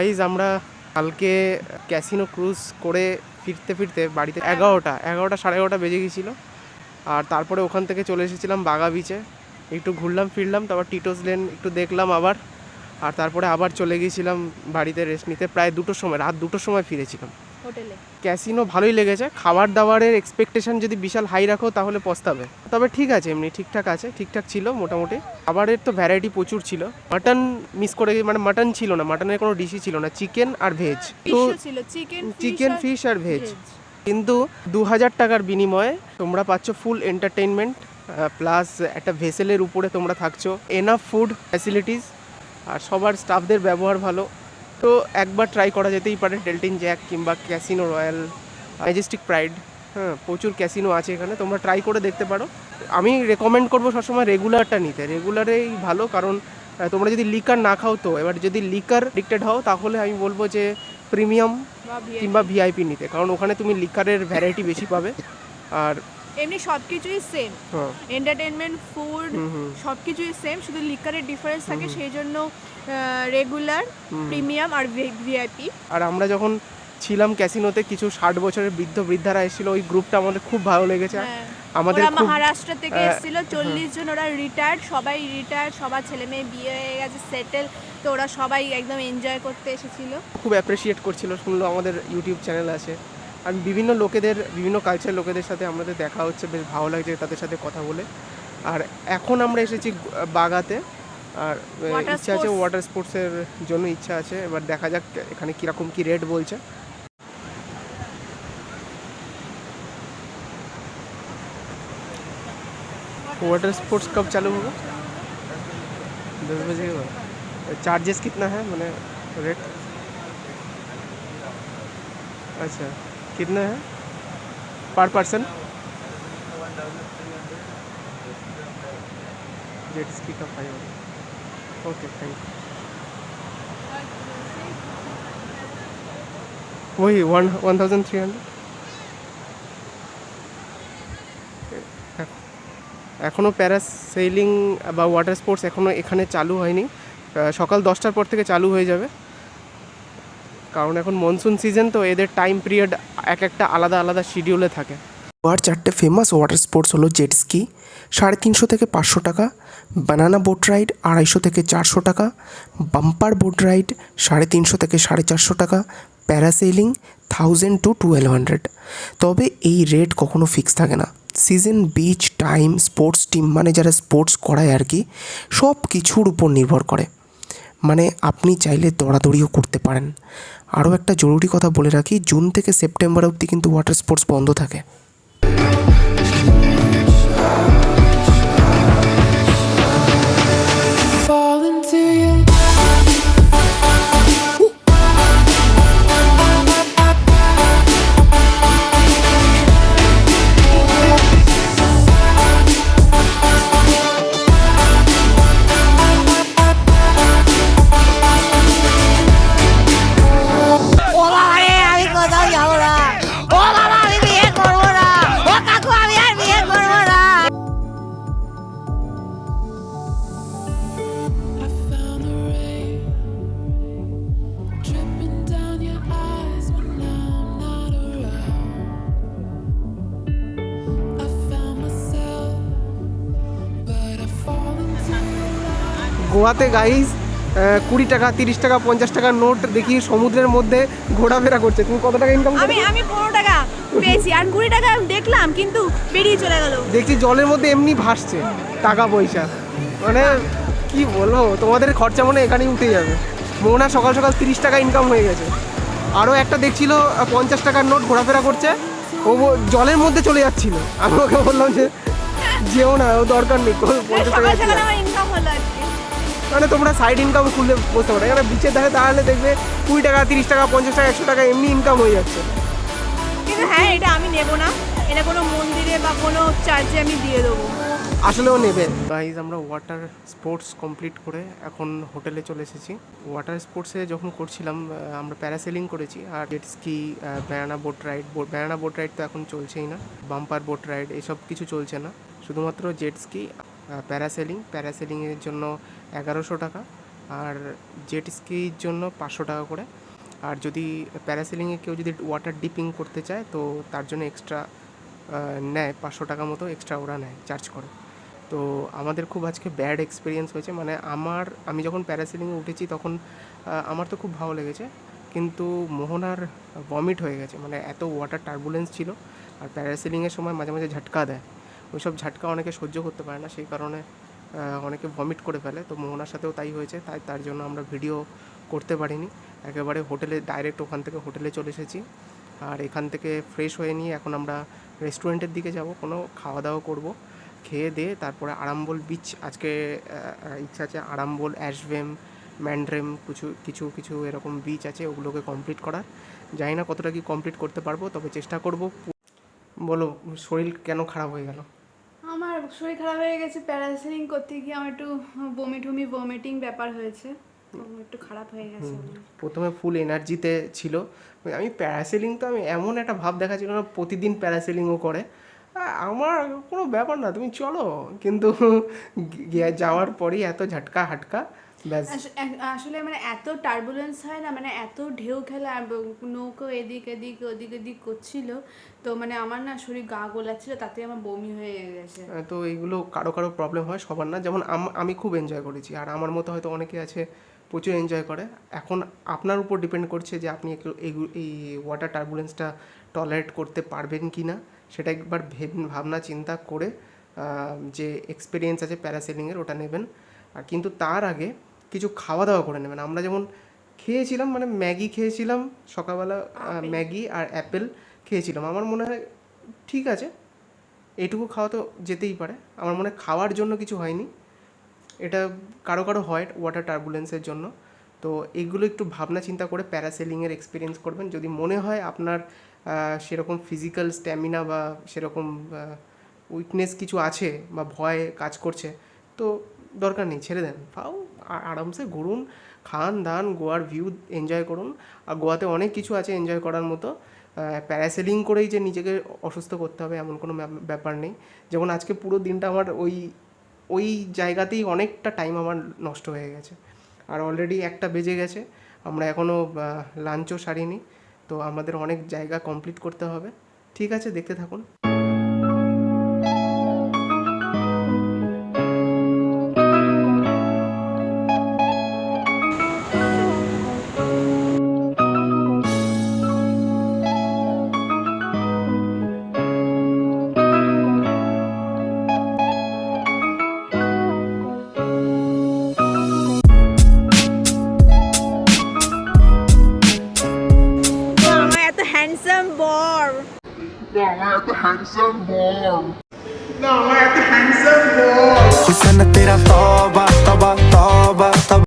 Guys আমরা কালকে casino cruise করে ফিরতে ফিরতে বাড়িতে এগারোটা এগারোটা সাড়ে এগারোটা বেজে গেছিল আর তারপরে ওখান থেকে চলে এসেছিলাম বাগা বিচে একটু ঘুরলাম, ফিরলাম, তারপর টিটোস লেন একটু দেখলাম আবার। আর তারপরে আবার চলে গিয়েছিলাম বাড়িতে রেস্ট নিতে। প্রায় দুটোর সময়, রাত দুটোর সময় ফিরেছিলাম। হোটেলে। ক্যাসিনো ভালোই লেগেছে। খাবার দাবারের এক্সপেকটেশন যদি বিশাল হাই রাখো তাহলে পস্তাবে। তবে ঠিক আছে এমনি ঠিকঠাক আছে ঠিকঠাক ছিল মোটামুটি। খাবারের তো ভ্যারাইটি প্রচুর ছিল। মাটন মিস করে মানে মাটন ছিল না মাটনের কোনো ডিশই ছিল না চিকেন আর ভেজ তো চিকেন ফিশ আর ভেজ কিন্তু দু হাজার টাকার বিনিময়ে তোমরা পাচ্ছ ফুল এন্টারটেনমেন্ট প্লাস একটা ভেসেলের উপরে তোমরা থাকছো। এনাফ ফুড ফ্যাসিলিটিস আর সবার স্টাফদের ব্যবহার ভালো। তো একবার ট্রাই করা যেতেই পারে ডেল্টিন জ্যাক কিংবা ক্যাসিনো রয়্যাল ম্যাজেস্টিক প্রাইড হ্যাঁ প্রচুর ক্যাসিনো আছে এখানে তোমরা ট্রাই করে দেখতে পারো। আমি রেকমেন্ড করব সবসময় রেগুলারটা নিতে। রেগুলারেই ভালো কারণ তোমরা যদি লিকার না খাও তো এবার যদি লিকার ডিক্টেড হও তাহলে আমি বলব যে প্রিমিয়াম কিংবা ভিআইপি নিতে। কারণ ওখানে তুমি লিকারের ভ্যারাইটি বেশি পাবে। আর এমনি সবকিছুই সেম হ্যাঁ। এন্টারটেনমেন্ট ফুড সবকিছুই সেম শুধু লিকারের ডিফারেন্স থাকে সেই জন্য রেগুলার প্রিমিয়াম আর ভিআইপি আর আমরা যখন ছিলাম ক্যাসিনোতে কিছু ষাট বছরের বৃদ্ধ বৃদ্ধারা এসেছিল ওই গ্রুপটা আমাদের খুব ভালো লেগেছে। আমাদের মহারাষ্ট্র থেকে এসেছিল চল্লিশ জন ওরা রিটায়ার্ড সবাই রিটায়ার্ড সবার ছেলে মেয়ে বিয়ে হয়ে গেছে সেটেল তো ওরা সবাই একদম এনজয় করতে এসেছিল। খুব অ্যাপ্রিসিয়েট করছিল শুনলো আমাদের ইউটিউব চ্যানেল আছে। আর বিভিন্ন লোকেদের বিভিন্ন কালচার লোকেদের সাথে আমাদের দেখা হচ্ছে বেশ ভালো লাগছে তাদের সাথে কথা বলে আর এখন আমরা এসেছি বাগাতে আর আহ, Water ইচ্ছা আছে sports। ওয়াটার স্পোর্টসের জন্য ইচ্ছা আছে এবার দেখা যাক এখানে কীরকম কী রেট বলছে वाटर स्पोर्ट्स कब चालू होगा दस बजे होगा चार्जेस कितना है मैंने रेट अच्छा कितना है पर पर्सन जेट स्की का फाइव ओके थैंक यू वही one one thousand three hundred এখনও প্যারাসেলিং বা ওয়াটার স্পোর্টস এখনও এখানে চালু হয়নি আহ, সকাল দশটার পর থেকে চালু হয়ে যাবে কারণ এখন মনসুন সিজন তো এদের টাইম পিরিয়ড এক একটা আলাদা আলাদা শিডিউলে থাকে। আর চারটে ফেমাস ওয়াটার স্পোর্টস হলো জেট স্কি সাড়ে তিনশো থেকে পাঁচশো টাকা বানানা বোট রাইড আড়াইশো থেকে চারশো টাকা বাম্পার বোট রাইড সাড়ে তিনশো থেকে সাড়ে চারশো টাকা parasailing thousand two twelve hundred তবে এই রেট কখনো ফিক্স থাকে না। Season beach time sports team মানে যারা স্পোর্টস করায় আর কি সব কিছুর উপর নির্ভর করে। মানে আপনি চাইলে দৌড়াদৌড়িও করতে পারেন। আরও একটা জরুরি কথা বলে রাখি, জুন থেকে সেপ্টেম্বর অবধি কিন্তু ওয়াটার স্পোর্টস বন্ধ থাকে। গোয়াতে গাইজ কুড়ি টাকা তিরিশ টাকা পঞ্চাশ টাকার নোট দেখি সমুদ্রের মধ্যে ঘোরাফেরা করছে। তুমি কত টাকা ইনকাম আমি আমি পনেরো টাকা পেয়েছি। আর কুড়ি টাকা দেখলাম কিন্তু বেরিয়ে চলে গেল। দেখছি জলের মধ্যে এমনি ভাসছে টাকা পয়সা। মানে কি বলব তোমাদের খরচা মনে এখানেই উঠে যাবে। মোহনা সকাল সকাল তিরিশ টাকা ইনকাম হয়ে গেছে। আরও একটা দেখছিল পঞ্চাশ টাকার নোট ঘোরাফেরা করছে। ও জলের মধ্যে চলে যাচ্ছিল। আমি ওকে বললাম যে যেও না ও দরকার নেই। কোনো পঞ্চাশ টাকা ইনকাম হলো মানে তোমরা সাইড ইনকাম খুললে বসতে পারো। এখানে বিচের ধারে তাহলে দেখবে কুড়ি টাকা তিরিশ টাকা পঞ্চাশ টাকা একশো টাকা এমনি ইনকাম হয়ে যাচ্ছে। কিন্তু হ্যাঁ এটা আমি নেব না। এটা কোনো মন্দিরে বা কোনো চার্চে আমি দিয়ে দেবো। আসলেও নেবে। গাইজ আমরা ওয়াটার স্পোর্টস কমপ্লিট করে এখন হোটেলে চলে এসেছি। ওয়াটার স্পোর্টসে যখন করছিলাম আমরা প্যারাসেলিং করেছি। আর jet ski banana boat ride banana boat ride তো এখন চলছেই না। বাম্পার বোট রাইড এসব কিছু চলছে না। শুধুমাত্র জেট স্কি প্যারাসেলিং প্যারাসেলিংয়ের জন্য এগারোশো টাকা। আর জেট স্কির জন্য পাঁচশো টাকা করে। আর যদি প্যারাসেলিংয়ে কেউ যদি ওয়াটার ডিপিং করতে চায়, তো তার জন্য এক্সট্রা নেয়, পাঁচশো টাকা মতো এক্সট্রা ওরা নেয় চার্জ করে। তো আমাদের খুব আজকে ব্যাড এক্সপিরিয়েন্স হয়েছে। মানে আমার, আমি যখন প্যারাসেলিংয়ে উঠেছি, তখন আমার তো খুব ভালো লেগেছে। কিন্তু মোহনার ভমিট হয়ে গেছে। মানে এত ওয়াটার টার্বুলেন্স ছিল। আর প্যারাসেলিংয়ের সময় মাঝে মাঝে ঝাটকা দেয়। ওইসব ঝাটকা অনেকে সহ্য করতে পারে না, সেই কারণে অনেকে ভমিট করে ফেলে। তো মোহনার সাথেও তাই হয়েছে, তাই তার জন্য আমরা ভিডিও করতে পারিনি। একেবারে হোটেলে ডাইরেক্ট ওখান থেকে হোটেলে চলে এসেছি। আর এখান থেকে ফ্রেশ হয়ে নিয়ে এখন আমরা রেস্টুরেন্টের দিকে যাব। কোনো খাওয়া দাওয়া করব, খেয়ে দিয়ে তারপরে আরামবোল বিচ আজকে ইচ্ছা আছে আরামবোল অ্যাশভেম ম্যান্ড্রেম কিছু কিছু কিছু এরকম বিচ আছে, ওগুলোকে কমপ্লিট করার। জানি না কতটা কি কমপ্লিট করতে পারব, তবে চেষ্টা করব। বলো, শরীর কেন খারাপ হয়ে গেল? আমার শরীর খারাপ হয়ে গেছে প্যারাসেলিং করতে গিয়ে আমার একটু বমি টমি ভমিটিং ব্যাপার হয়েছে। একটু খারাপ হয়ে গেছে প্রথমে ফুল এনার্জিতে ছিল। আমি প্যারাসেলিং তো আমি এমন একটা ভাব দেখাচ্ছিল না প্রতিদিন প্যারাসেলিংও করে। আমার কোনো ব্যাপার না তুমি চলো। কিন্তু যাওয়ার পরেই এত ঝাটকা হাটকা আসলে মানে এত টার্বুলেন্স হয় না মানে এত ঢেউ খেলা নৌকো এদিক এদিক ওদিক এদিক করছিল। তো মানে আমার না শরীর গা গোলাচ্ছিল তাতে আমার বমি হয়ে গেছে। তো এইগুলো কারও কারও প্রবলেম হয় সবার না। যেমন আম- খুব এনজয় করেছি আর আমার মতো হয়তো অনেকে আছে প্রচুর এনজয় করে। এখন আপনার উপর ডিপেন্ড করছে যে আপনি এই ওয়াটার টার্বুলেন্সটা টলারেট করতে পারবেন কি না সেটা একবার ভেব- ভাবনা চিন্তা করে যে এক্সপিরিয়েন্স আছে প্যারাসেলিংয়ের ওটা নেবেন। আর কিন্তু তার আগে কিছু খাওয়া দাওয়া করে নেবেন। আমরা যেমন খেয়েছিলাম মানে ম্যাগি খেয়েছিলাম সকালবেলা ম্যাগি আর অ্যাপেল খেয়েছিলাম। আমার মনে হয় ঠিক আছে এটুকু খাওয়া তো যেতেই পারে। আমার মনে হয় খাওয়ার জন্য কিছু হয়নি। এটা কারও কারও হয় ওয়াটার টার্বুলেন্সের জন্য। তো এগুলো একটু ভাবনা চিন্তা করে প্যারাসেলিংয়ের এক্সপিরিয়েন্স করবেন। যদি মনে হয় আপনার সেরকম ফিজিক্যাল স্ট্যামিনা বা সেরকম উইকনেস কিছু আছে বা ভয় কাজ করছে, তো দরকার নেই, ছেড়ে দেন। ফাও আরামসে ঘুরুন, খান দান, গোয়ার ভিউ এনজয় করুন। আর গোয়াতে অনেক কিছু আছে এনজয় করার মতো। প্যারাসেলিং করেই যে নিজেকে অসুস্থ করতে হবে এমন কোনো ব্যাপার নেই। যেমন আজকে পুরো দিনটা আমার ওই ওই জায়গাতেই অনেকটা টাইম আমার নষ্ট হয়ে গেছে। আর অলরেডি একটা বেজে গেছে। আমরা এখনও লাঞ্চও সারিনি। তো আমাদের অনেক জায়গা কমপ্লিট করতে হবে। ঠিক আছে দেখতে থাকুন। handsome boy. No, I have the handsome boy.